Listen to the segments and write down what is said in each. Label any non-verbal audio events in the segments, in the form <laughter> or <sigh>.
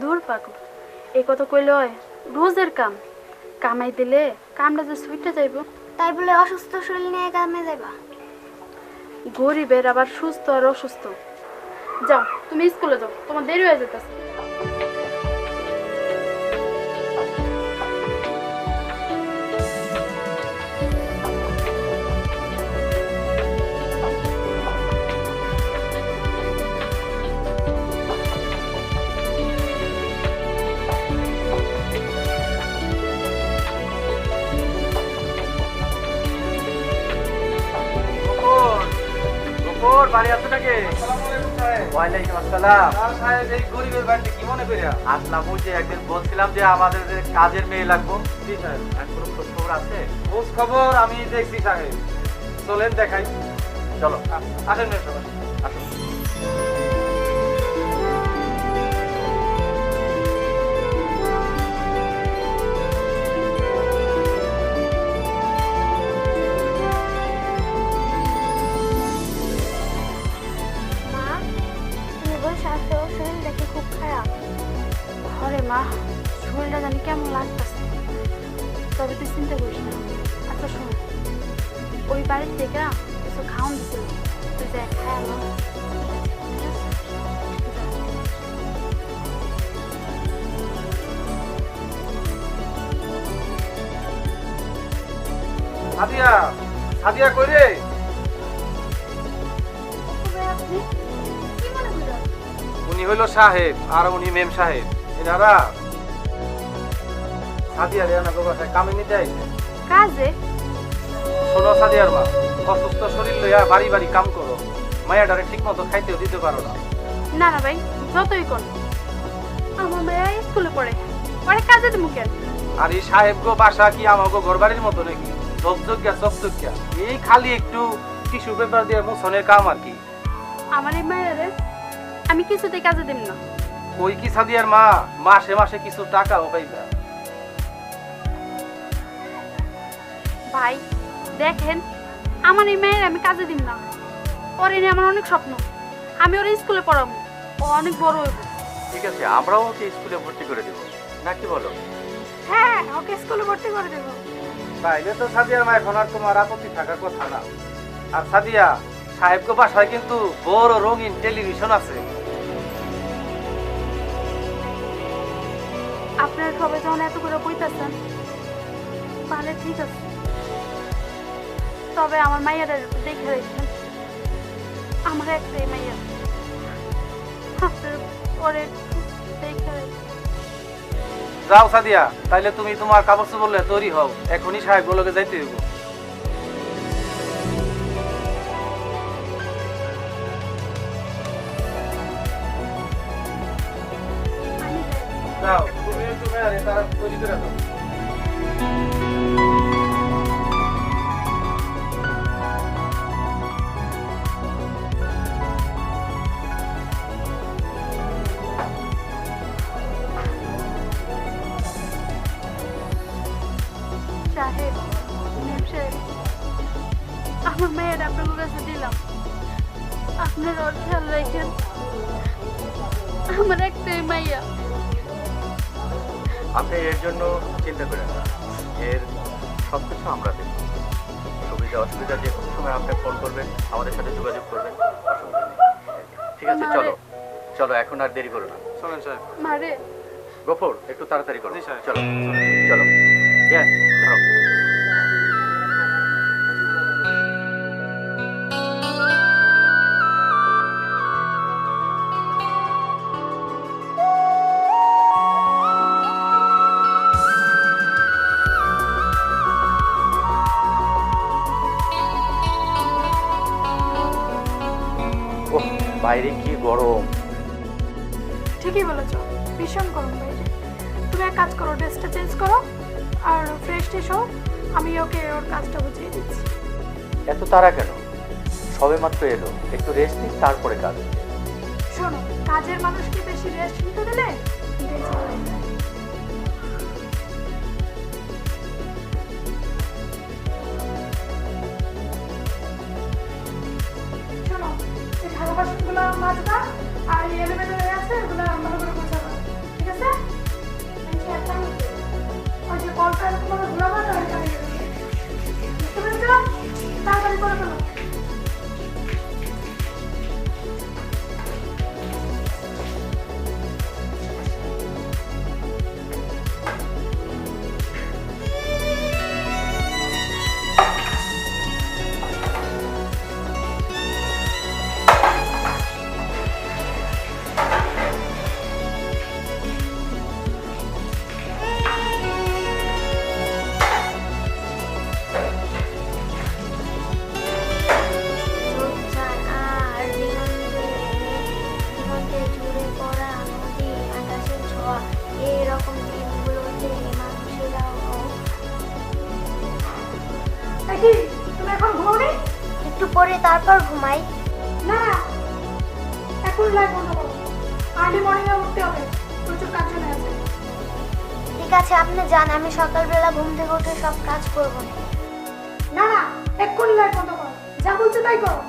দূর পাগল। এই কথা কইলে হয়? রোজের কাম। কামাই দিলে কামটা যে সুইটে যাইব। তাই বলে অসুস্থ শরীর নিয়ে কামে যাইবা। গরিবের আবার সুস্থ আর অসুস্থ। যাও তুমি স্কুলে যাও তোমার দেরি হয়ে যেতেছে বাড়ি আছে নাকি? ওয়ালাইকুম আসসালাম। সাহেব এই গরিবের বাড়িতে কি মনে করিয়া? আসলাম যে একদিন বলছিলাম যে আমাদের কাজের মেয়ে লাগবো। জি সাহেব। কোনো খোঁজ খবর আছে? খোঁজ খবর আমি দেখছি সাহেব। চলেন দেখাই। চলো। আসেন সবাই। আসুন। ঘরে মা শরীরটা জানি কেমন লাগতেছে। তবে তুই চিন্তা করিস না। আচ্ছা শোন ওই বাড়ির থেকে কিছু খাওয়ান দিছিল তুই সাদিয়া সাদিয়া কই রে? করো উনি হইল সাহেব আর উনি মেম সাহেব। এনারা সাদিয়া রে না বাসায় কামে নিতে আইছে কাজে? শোনো সাদিয়ার মা অসুস্থ শরীর লইয়া বাড়ি বাড়ি কাম করো। মায়াডারে ঠিক মতো খাইতেও দিতে পারো না। না না ভাই যতই কর। আমার মেয়ে স্কুলে পড়ে। পরে কাজে দেবো কেন? আর এই সাহেব গো বাসা কি আমাগো ঘর বাড়ির মতো নাকি? চকচকিয়া চকচকিয়া। এই খালি একটু টিস্যু পেপার দিয়ে মুছনের কাম আর কি। আমার এই মায়ের আমি কিছুতেই কাজে দেব না। ওই কি সাদিয়ার মা? মাসে মাসে কিছু টাকাও পাইবা ভাই দেখেন আমার এই মেয়ের আমি কাজে দিব না। ওর নিয়ে আমার অনেক স্বপ্ন। আমি ওর স্কুলে পড়াবো। ও অনেক বড় হইব। ঠিক আছে আমরাও ওকে স্কুলে ভর্তি করে দেবো। নাকি বলো? হ্যাঁ ওকে স্কুলে ভর্তি করে দেবো। তাইলে তো সাদিয়ার মা এখন আর তোমার আপত্তি থাকার কথা না। আর সাদিয়া সাহেবকে বাসায় কিন্তু বড় রঙিন টেলিভিশন আছে। আপনার সবাই যখন এত করে বইতেছেন তাহলে ঠিক আছে। তবে আমার একটু দেখে রাখবেন। আমার একটাই মাইয়া। আপনার পরে দেখে যাও সাদিয়া তাইলে তুমি তোমার কাপড় চোপড় তৈরি হও। এখনই সাহেব গুলোকে যাইতে আমি আরে তারা তৈরি করে আপনার কাছে দিলাম। আপনার ওর খেয়াল রাখেন। আমার একটাই মাইয়া আপনি এর জন্য চিন্তা করেন না। এর সব কিছু আমরা দেব সুবিধা অসুবিধা যে কোনো সময় আপনি ফোন করবেন আমাদের সাথে যোগাযোগ করবেন ঠিক আছে চলো। চলো এখন আর দেরি করো না। শোনেন স্যার। মারে। গফর একটু তাড়াতাড়ি করো। চলো চলো। হ্যাঁ বাইরে কি গরম? ঠিকই বলেছ ভীষণ গরম বাইরে। তুমি এক কাজ করো ড্রেসটা চেঞ্জ করো আর ফ্রেশ ট্রেশ হও আমি ওকে ওর কাজটা বুঝিয়ে দিচ্ছি। এত তারা কেন? সবে মাত্র এলো। একটু রেস্ট নিই তারপরে কাজ শোনো কাজের মানুষকে বেশি রেস্ট নিতে দিলে তারপর ঘুমাই। না এখন লাইট বন্ধ করো আর্লি এ উঠতে হবে প্রচুর কাজ জমে আছে। ঠিক আছে আপনি যান আমি সকালবেলা ঘুম থেকে উঠে সব কাজ করব। না না এখন এক্ষুনি বন্ধ করো। যা বলছে তাই করো।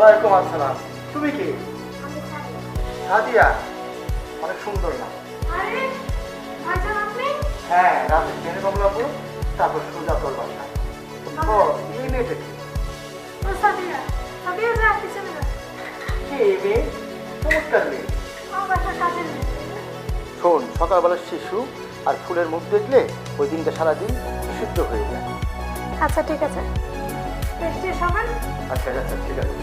ওয়ালাইকুম আসসালাম। তুমি কি? সাদিয়া। অনেক সুন্দর না আপনি? হ্যাঁ রাতে ট্রেনে কমলাপুর তারপর সোজা তোর বাসা ও এই মেয়েটা কি? শোন সকালবেলার শিশু আর ফুলের মুখ দেখলে ওই দিনটা সারাদিন বিশুদ্ধ হয়ে যায়। আচ্ছা ঠিক আছে। সমান আচ্ছা আচ্ছা ঠিক আছে।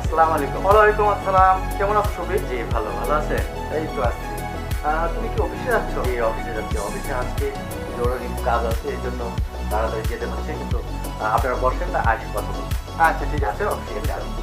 আসসালামু আলাইকুম। ওয়ালাইকুম আসসালাম। কেমন আছো সবই? জি ভালো ভালো আছে। এই তো আছি। তুমি কি অফিসে যাচ্ছ এই অফিসে যাচ্ছি। অফিসে আজকে জরুরি কাজ আছে এই জন্য তাড়াতাড়ি যেতে হচ্ছে কিন্তু আপনারা বসেন না আসি কথা আচ্ছা ঠিক আছে অফিসে যাও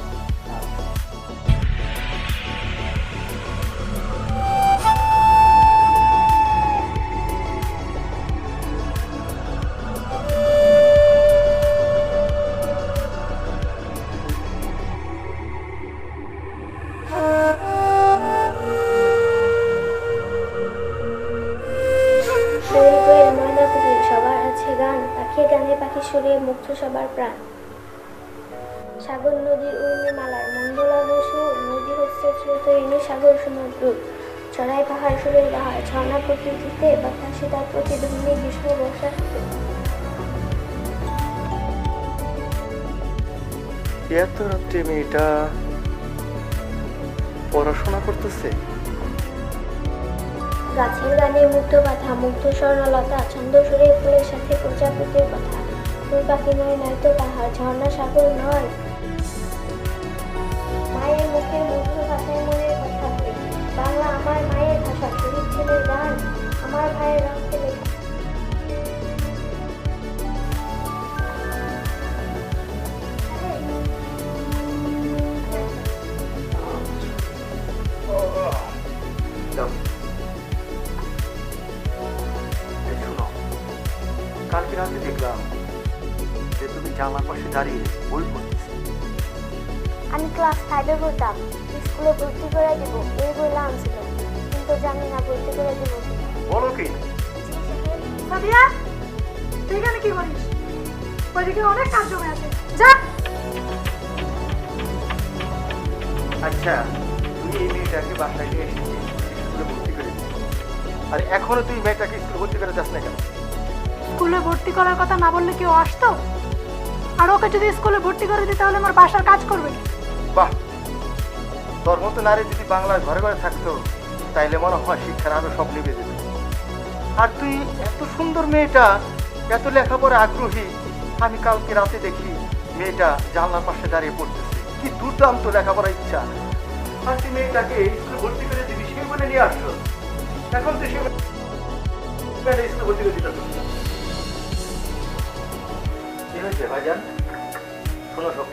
সুরে মুগ্ধ সবার প্রাণ। সাগর নদীর উর্মিমালার বসু নদী হচ্ছে স্রোতরিণী সাগর সমুদ্র। চড়াই পাহাড় সুরের বাহার ঝর্ণা প্রকৃতিতে বাতাসে তার প্রতিধ্বনি গ্রীষ্ম বর্ষা। এত রাত্রে মেয়েটা পড়াশোনা করতেছে? গাছের গানে মুগ্ধ কথা মুগ্ধ স্বর্ণলতা ছন্দ সুরে ফুলের সাথে প্রজাপতির কথা। ফুল পাখি নয়, নয়তো তাহার ঝর্ণা সাগর নয়। মায়ের মুখে মুগ্ধ ভাষায় মনের কথা বলে আমার মায়ের ভাষা শহীদ ছেলের গান। আমার ভাইয়ের রক্তে শিখিয়ে তুই এখানে কি করিস? ওইদিকে অনেক কাজ জমে আছে। যা! আচ্ছা তুই এই মেয়েটাকে বাসায় নিয়ে এসেছিস স্কুলে ভর্তি করে আর এখনও তুই মেয়েটাকে স্কুলে ভর্তি করে যাস না কেন? স্কুলে ভর্তি করার কথা না বললে কেউ আসতো? আর ওকে যদি স্কুলে ভর্তি করে দিই তাহলে আমার বাসার কাজ করবে বাহ! তোর মতো নারী যদি বাংলায় ঘরে ঘরে থাকতো তাইলে মনে হয় শিক্ষার আরও সব নিবে যেত। আর তুই এত সুন্দর মেয়েটা এত লেখাপড়া আগ্রহী। আমি কালকে রাতে দেখি মেয়েটা জানলার পাশে দাঁড়িয়ে পড়তেছে। কি দুর্দান্ত লেখাপড়ার ইচ্ছা। আর তুই মেয়েটাকে স্কুলে ভর্তি করে দিবি সে বলে নিয়ে আসলো। এখন তুই সে স্কুলে ভর্তি করে দিতে কি হয়েছে ভাইজান? শোনো সব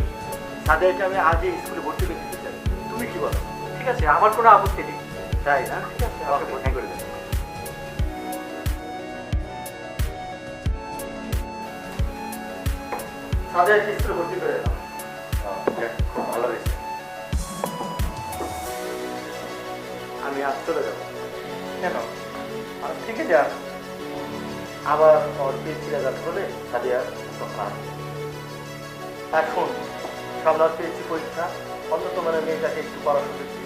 তাদেরকে আমি আজই স্কুলে ভর্তি করে দিতে চাই। তুমি কি বলো? ঠিক আছে আমার কোনো আপত্তি নেই। তাই না? ঠিক আছে আমাকে ভর্তি করে দেবে তাদেরকে স্কুলে ভর্তি করে দিলাম খুব ভালো হয়েছে। আমি আজ চলে যাব। কেন? আজ থেকে যা। আবার ওর পিএইচডি রেজাল্ট হলে সাদিয়া তখন আসবে। আর শোন সামনে পিএইচডি পরীক্ষা। অন্তত মানে মেয়েটাকে একটু পড়াশোনা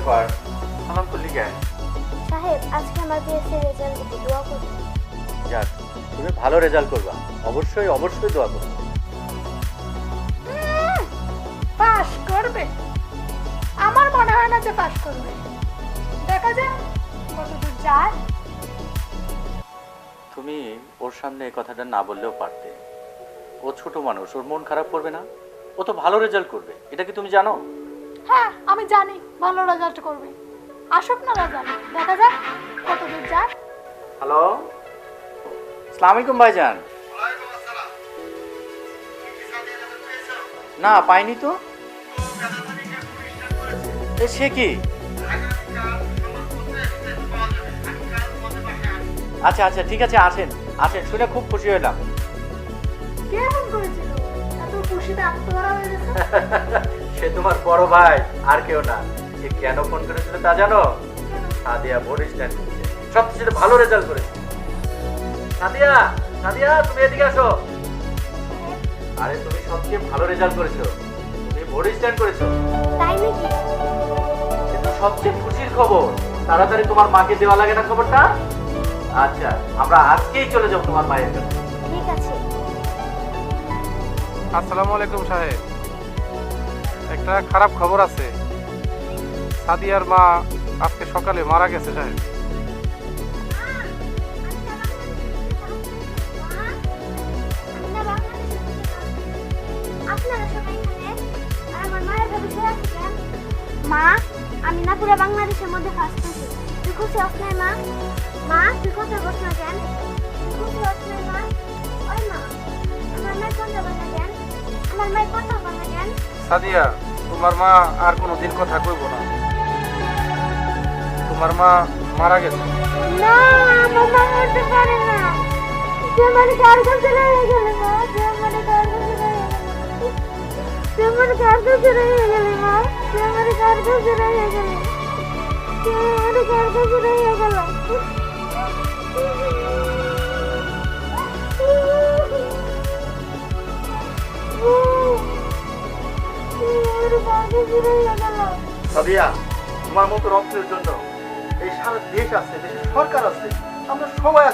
দিস। ব্যাপার সালাম করলি কেন? সাহেব আজকে আমার বিএসসি রেজাল্ট দিতে দোয়া করুন। যাক তুমি ভালো রেজাল্ট করবা। অবশ্যই অবশ্যই দোয়া করব। পাস করবে। আমার মনে হয় না যে পাস করবে। দেখা যাক কতদূর যায়। তুমি ওর সামনে এই কথাটা না বললেও পারতে। ও ছোট মানুষ ওর মন খারাপ করবে না। ও তো ভালো রেজাল্ট করবে। এটা কি তুমি জানো? হ্যাঁ আমি জানি ভালো রেজাল্ট করবে। আসুক না রেজাল্ট দেখা যাক কতদূর যায়। হ্যালো সালাম আলাইকুম ভাইজান। না পাইনি তো। সে কি? আচ্ছা আচ্ছা ঠিক আছে আসেন আসেন শুনে খুব খুশি হলাম। কে ফোন করেছিল? এত খুশিতে আত্মহারা হয়ে গেছে। <laughs> সে তোমার বড় ভাই আর কেউ না। সে কেন ফোন করেছিল তা জানো? সাদিয়া বোর্ড স্ট্যান্ড করছে সবচেয়ে ভালো রেজাল্ট করেছে। সাদিয়া সাদিয়া তুমি এদিকে আসো। আরে তুমি সবচেয়ে ভালো রেজাল্ট করেছ। তুমি বোর্ড স্ট্যান্ড করেছ। তাই নাকি? কিন্তু সবচেয়ে খুশির খবর তাড়াতাড়ি তোমার মাকে দেওয়া লাগে না খবরটা? আচ্ছা আমরা আজকেই চলে যাব তোমার মায়ের কাছে। ঠিক আছে। আসসালামু আলাইকুম সাহেব। একটা খারাপ খবর আছে। সাদিয়ার মা আজকে সকালে মারা গেছে সাহেব মা, আমি না পুরো বাংলাদেশের মধ্যে ফার্স্ট হয়েছি তুই খুশি মা? মা, তুই তুই খুশি মা? ওই মা, আমার কেন? আমার কেন? সাদিয়া, তোমার মা আর কোনো দিন কথা কইব না। তোমার মা মারা গেছে। না, আমার মা মরতে পারে না। আমার কার কাছে গেলে মা আমার কার কাছে আমার কার কাছে মা আমার কার কাছে আমার কার কাছে তোমার মতো রক্তের জন্য এই সারা দেশ আছে দেশের সরকার আছে আমরা সবাই